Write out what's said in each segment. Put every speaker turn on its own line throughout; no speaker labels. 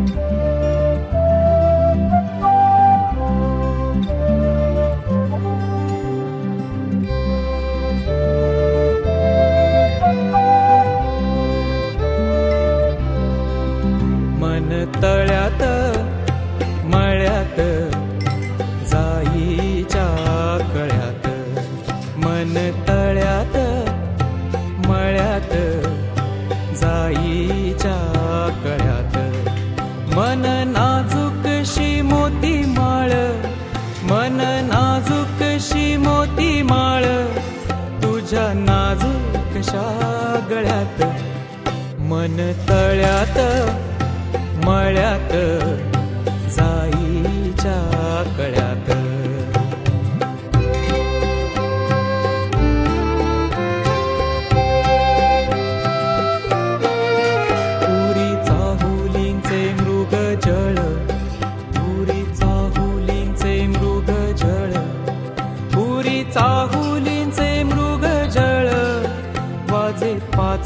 मन तळ्यात मळ्यात जाईच्या कळ्यात. मन तळ्यात मळ्यात जाईच्या नाजूकशी मोती माळ तुझ्या नाजूकशा गळ्यात. मन तळ्यात मळ्यात जाईच्या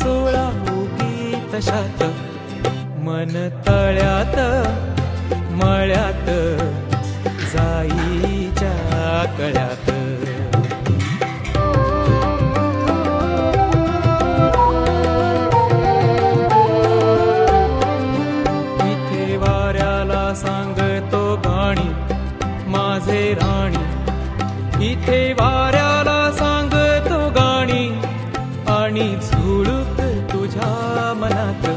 चोळा उगी तशात. मन तळ्यात मळ्यात जाईच्या कळ्यात. इथे वाऱ्याला सांगतो गाणी माझे राणी. इथे वाऱ्या झुळूक तुझ्या मनात